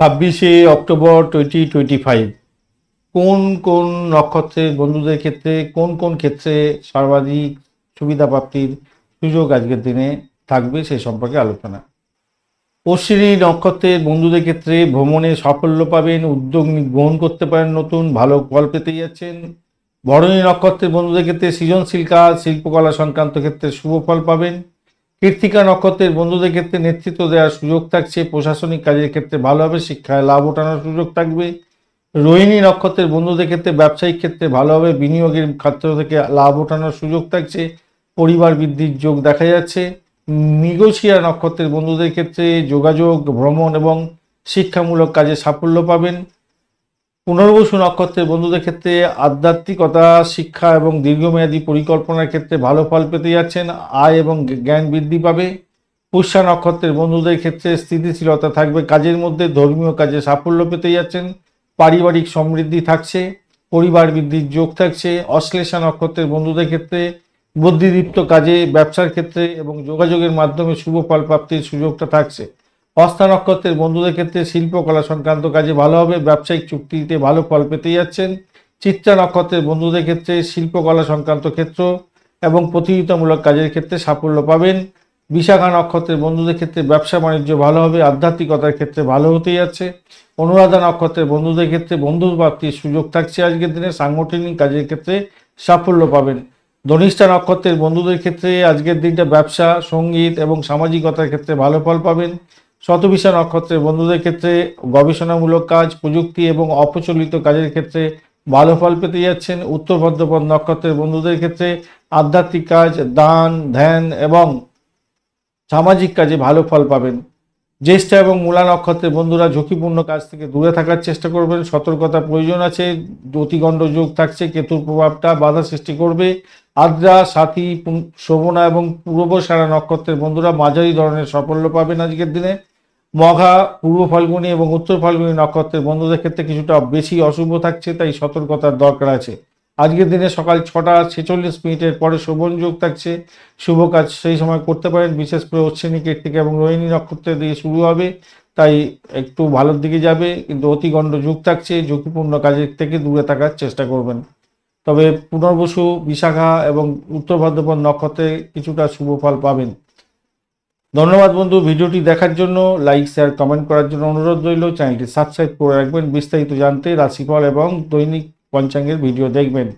ছাব্বিশে October twenty twenty five কোন কোন নক্ষত্রের বন্ধুদের ক্ষেত্রে, কোন কোন ক্ষেত্রে সর্বাধিক সুবিধা প্রাপ্তির সুযোগ আজকের দিনে থাকবে সে সম্পর্কে আলোচনা। অশ্বিনী নক্ষত্রের বন্ধুদের ক্ষেত্রে ভ্রমণে সাফল্য পাবেন, উদ্যোগ গ্রহণ করতে পারেন নতুন, ভালো ফল পেতে যাচ্ছেন। ভরণী নক্ষত্রের বন্ধুদের ক্ষেত্রে সৃজনশীল কাজ, শিল্পকলা সংক্রান্ত ক্ষেত্রে শুভ ফল পাবেন। কৃত্তিকা নক্ষত্রের বন্ধুদের ক্ষেত্রে নেতৃত্ব দেওয়ার সুযোগ থাকছে, প্রশাসনিক কাজের ক্ষেত্রে ভালো হবে, শিক্ষায় লাভ ওঠানোর সুযোগ থাকবে। রোহিণী নক্ষত্রের বন্ধুদের ক্ষেত্রে ব্যবসায়িক ক্ষেত্রে ভালো হবে, বিনিয়োগের ক্ষেত্র থেকে লাভ ওঠানোর সুযোগ থাকছে, পরিবার বৃদ্ধির যোগ দেখা যাচ্ছে। মৃগশিরা নক্ষত্রের বন্ধুদের ক্ষেত্রে যোগাযোগ, ভ্রমণ এবং শিক্ষামূলক কাজে সাফল্য পাবেন। পুনর্বসু নক্ষত্রের বন্ধুদের ক্ষেত্রে আধ্যাত্মিকতা, শিক্ষা এবং দীর্ঘমেয়াদী পরিকল্পনার ক্ষেত্রে ভালো ফল পেতে যাচ্ছেন। আয় এবং জ্ঞান বৃদ্ধি পাবে। পুষ্যা নক্ষত্রের বন্ধুদের ক্ষেত্রে স্থিতিশীলতা থাকবে। কাজের মধ্যে ধর্মীয় কাজে সাফল্য পেতে যাচ্ছেন। পারিবারিক সমৃদ্ধি থাকছে। পরিবার বৃদ্ধির যোগ থাকছে। অশ্লেষা নক্ষত্রের বন্ধুদের ক্ষেত্রে বুদ্ধিদীপ্ত কাজে, ব্যবসার ক্ষেত্রে এবং যোগাযোগের মাধ্যমে শুভ ফল প্রাপ্তির সুযোগটা থাকছে। হস্তা নক্ষত্রের বন্ধুদের ক্ষেত্রে শিল্পকলা সংক্রান্ত কাজে ভালো হবে, ব্যবসায়িক চুক্তিতে ভালো ফল পেতে যাচ্ছেন। চিত্রা নক্ষত্রের বন্ধুদের ক্ষেত্রে শিল্পকলা সংক্রান্ত ক্ষেত্র এবং প্রতিযোগিতামূলক কাজের ক্ষেত্রে সাফল্য পাবেন। বিশাখা নক্ষত্রের বন্ধুদের ক্ষেত্রে ব্যবসা বাণিজ্য ভালো হবে, আধ্যাত্মিকতার ক্ষেত্রে ভালো হতে যাচ্ছে। অনুরাধা নক্ষত্রের বন্ধুদের ক্ষেত্রে বন্ধু প্রাপ্তির সুযোগ থাকছে আজকের দিনে, সাংগঠনিক কাজের ক্ষেত্রে সাফল্য পাবেন। ধনিষ্ঠা নক্ষত্রের বন্ধুদের ক্ষেত্রে আজকের দিনটা ব্যবসা, সংগীত এবং সামাজিকতার ক্ষেত্রে ভালো ফল পাবেন। শতবিশা নক্ষত্রের বন্ধুদের ক্ষেত্রে গবেষণামূলক কাজ, প্রযুক্তি এবং অপ্রচলিত কাজের ক্ষেত্রে ভালো ফল পেতে যাচ্ছেন উত্তর ভদ্রপদ নক্ষত্রের বন্ধুদের ক্ষেত্রে আধ্যাত্মিক কাজ, দান, ধ্যান এবং সামাজিক কাজে ভালো ফল পাবেন। জ্যেষ্ঠ এবং মূলা নক্ষত্রের বন্ধুরা ঝুঁকিপূর্ণ কাজ থেকে দূরে থাকার চেষ্টা করবেন। সতর্কতা প্রয়োজন আছে, অতিগণ্ড যোগ থাকছে, কেতুর প্রভাবটা বাধা সৃষ্টি করবে। আদ্রা, সাথী শোভনা এবং পূর্ব সারা নক্ষত্রের বন্ধুরা মাঝারি ধরনের সাফল্য পাবেন আজকের দিনে। মঘা, পূর্ব ফাল্গুনি এবং উত্তর ফাল্গুনি নক্ষত্রের বন্ধুদের ক্ষেত্রে কিছুটা বেশি অশুভ থাকছে, তাই সতর্কতার দরকার আছে। আজকের দিনে সকাল ছটা ছেচল্লিশ মিনিটের পরে শোভন যোগ থাকছে। শুভ কাজ সেই সময় করতে পারেন, বিশেষ করে অশ্বিনী কীর্তিকা এবং রোহিণী নক্ষত্রের দিকে শুরু হবে, তাই একটু ভালোর দিকে যাবে, কিন্তু অতিগণ্ড যুগ থাকছে, ঝুঁকিপূর্ণ কাজের থেকে দূরে থাকার চেষ্টা করবেন। তবে পুনর্বসু, বিশাখা এবং উত্তর ভাদ্রপদ নক্ষত্রে কিছুটা শুভ ফল পাবেন। ধন্যবাদ বন্ধু, ভিডিওটি দেখার জন্য লাইক শেয়ার কমেন্ট করার জন্য অনুরোধ রইল। চ্যানেলটি সাবস্ক্রাইব করে রাখবেন। বিস্তারিত জানতে রাশিফল এবং দৈনিক পঞ্চাঙ্গের ভিডিও দেখবেন।